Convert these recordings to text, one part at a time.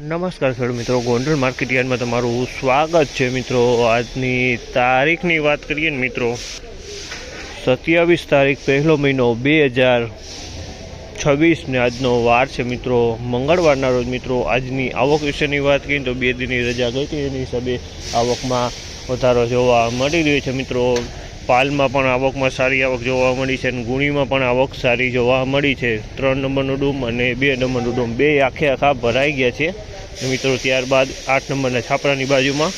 નમસ્કાર ખેડૂત મિત્રો, ગોંડલ માર્કેટ તમારું સ્વાગત છે મિત્રો. આજની તારીખની વાત કરીએ ને મિત્રો, સત્યાવીસ તારીખ પહેલો મહિનો બે હજાર છવ્વીસ ને આજનો વાર છે મિત્રો. મંગળવારના રોજ મિત્રો, આજની આવક વિશેની વાત કરીએ તો બે દિનની રજા ગઈ હતી. એની હિસાબે આવકમાં વધારો જોવા મળી રહ્યો છે મિત્રો. પાલમાં પણ આવકમાં સારી આવક જોવા મળી છે અને ગુણીમાં પણ આવક સારી જોવા મળી છે. ત્રણ નંબરનું ડૂમ અને બે નંબરનું ડૂમ બે આખે આખા ભરાઈ ગયા છે. મિત્રો, ત્યારબાદ આઠ નંબરના છાપરાની બાજુમાં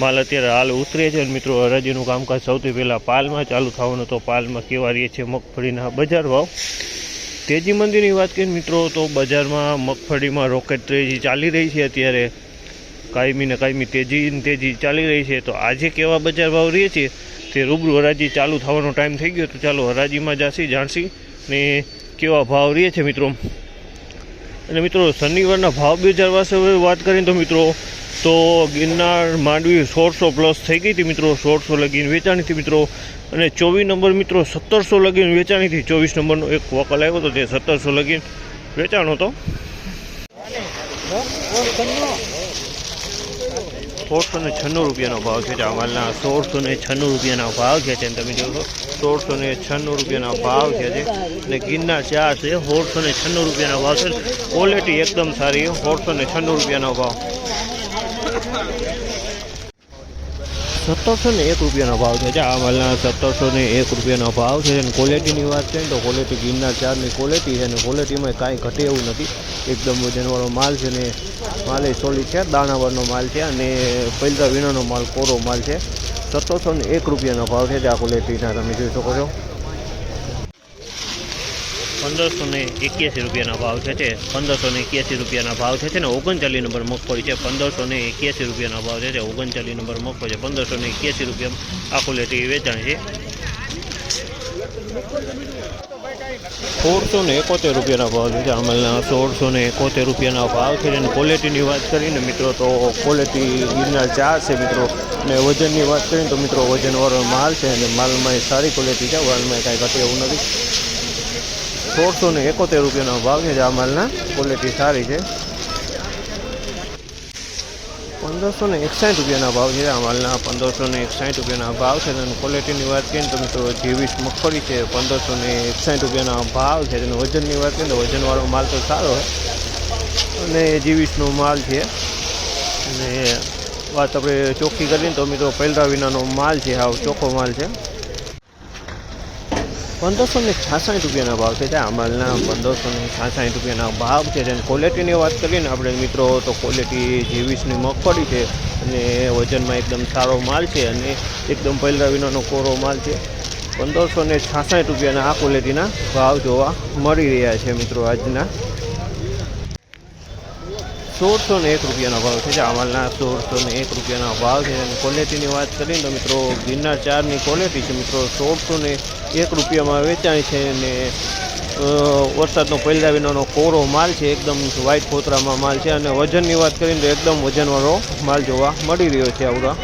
માલ અત્યારે હાલ ઉતરે છે. અને મિત્રો, હરાજીનું કામકાજ સૌથી પહેલાં પાલમાં ચાલુ થવાનું તો પાલમાં કેવા રહીએ છે મગફળીના બજાર ભાવ? તેજી મંદીની વાત કરીએ મિત્રો, તો બજારમાં મગફળીમાં રોકેટ તેજી ચાલી રહી છે અત્યારે. કાયમી ને કાયમી તેજી તેજી ચાલી રહી છે. તો આજે કેવા બજાર ભાવ રહીએ છીએ તે રૂબરૂ હરાજી ચાલુ થવાનો ટાઈમ થઈ ગયો. તો ચાલો હરાજીમાં જાસી, જાણસી ને કેવા ભાવ રહીએ છે મિત્રો? અને મિત્રો, શનિવારના ભાવ બજાર પાસે વાત કરીએ તો મિત્રો, તો ગિરનાર માંડવી સોળસો પ્લસ થઈ ગઈ હતી મિત્રો, સોળસો લગીને વેચાણી હતી મિત્રો, અને ચોવીસ નંબર મિત્રો, સત્તરસો લગીને વેચાણી હતી. ચોવીસ નંબરનો એક વકલ આવ્યો હતો, તે સત્તરસો લગીને વેચાણો હતો. સોળસો ને છન્નું રૂપિયાનો ભાવ છે. આ માલના સોળસો ને છન્નું રૂપિયાના ભાવ છે તેમ તમે જોશો સોળસો ને છન્નું રૂપિયાના ભાવ છે જે અને ગીરના ચા છે, સોળસો ને છન્નું રૂપિયાના ભાવ છે. ક્વોલિટી એકદમ સારી સોળસો ને છન્નું રૂપિયાનો ભાવ. સત્તરસો ને એક રૂપિયાનો ભાવ છે. આ માલના સત્તરસો ને એક રૂપિયાનો ભાવ છે. અને ક્વોલિટીની વાત છે તો ક્વોલિટી ગિરનાર ચારની ક્વોલિટી છે અને ક્વોલિટીમાં કાંઈ ઘટે એવું નથી. એકદમ વજનવાળો માલ છે ને માલ એ સોલિડ છે દાણાવાળનો માલ છે અને પૈલતા વીણાનો માલ, કોરો માલ છે. સત્તરસો ને એક રૂપિયાનો ભાવ છે. આ ક્વોલિટીના તમે જોઈ શકો છો. પંદરસો ને એક્યાસી રૂપિયાના ભાવ છે તે. પંદરસો ને એક્યાસી રૂપિયાના ભાવ છે ને ઓગણચાલીસ નંબર મગફળી છે. પંદરસો ને એક્યાસી રૂપિયાના ભાવ છે તે ઓગણચાલીસ નંબર મગફળી છે. પંદરસો ને એક્યાસી રૂપિયા આ લેતી વેચાણ છે. સોળસો ને એકોતેર રૂપિયાના ભાવ છે અમલના. સોળસો ને એકોતેર રૂપિયાના ભાવ છે અને ક્વોલિટીની વાત કરીને મિત્રો તો ક્વોલિટી ગિરનાર ચાર છે મિત્રો. અને વજનની વાત કરીએ તો મિત્રો વજનવાળો માલ છે અને માલમાં સારી ક્વોલિટી છે. માલમાં કાંઈ ઘટે એવું નથી. સોળસો ને એકોતેર રૂપિયાનો ભાવ છે આ માલના. ક્વોલિટી સારી છે. પંદરસો ને એકસાઠ રૂપિયાના ભાવ છે આ માલના. પંદરસો ને એકસાઠ રૂપિયાના ભાવ છે. અને ક્વોલિટીની વાત કરીએ તમે તો મિત્રો જીવીસ મગફળી છે, પંદરસો ને એકસાઠ રૂપિયાના ભાવ છે. તેનું વજનની વાત કરીએ તો વજનવાળો માલ તો સારો છે. અને જીવીસનો માલ છે, અને વાત આપણે ચોખ્ખી કરીએ ને તો મિત્રો પહેલા વિનાનો માલ છે આવો ચોખ્ખો માલ છે. પંદરસો ને છાસઠ રૂપિયાના ભાવ છે ત્યાં માલના પંદરસો ને છાસઠ રૂપિયાના ભાવ છે. અને ક્વોલિટીની વાત કરીએ ને આપણે મિત્રો, તો ક્વોલિટી જેવીસની મગફળી છે અને વજનમાં એકદમ સારો માલ છે અને એકદમ પહેલા વિનાનો કોરો માલ છે. પંદરસો ને છાસઠ રૂપિયાના આ ક્વોલિટીના ભાવ જોવા મળી રહ્યા છે મિત્રો આજના. સોળસો ને એક રૂપિયાનો ભાવ છે. આ માલના સોળસો ને એક રૂપિયાનો ભાવ છે. અને ક્વોલિટીની વાત કરીએ તો મિત્રો ગિરનાર ચારની ક્વોલિટી છે. મિત્રો સોળસો ને એક રૂપિયામાં વેચાય છે અને વરસાદનો પહેલા વિનાનો કોરો માલ છે. એકદમ વ્હાઇટ કોતરામાં માલ છે. અને વજનની વાત કરીએ તો એકદમ વજનવાળો માલ જોવા મળી રહ્યો છે આવડા.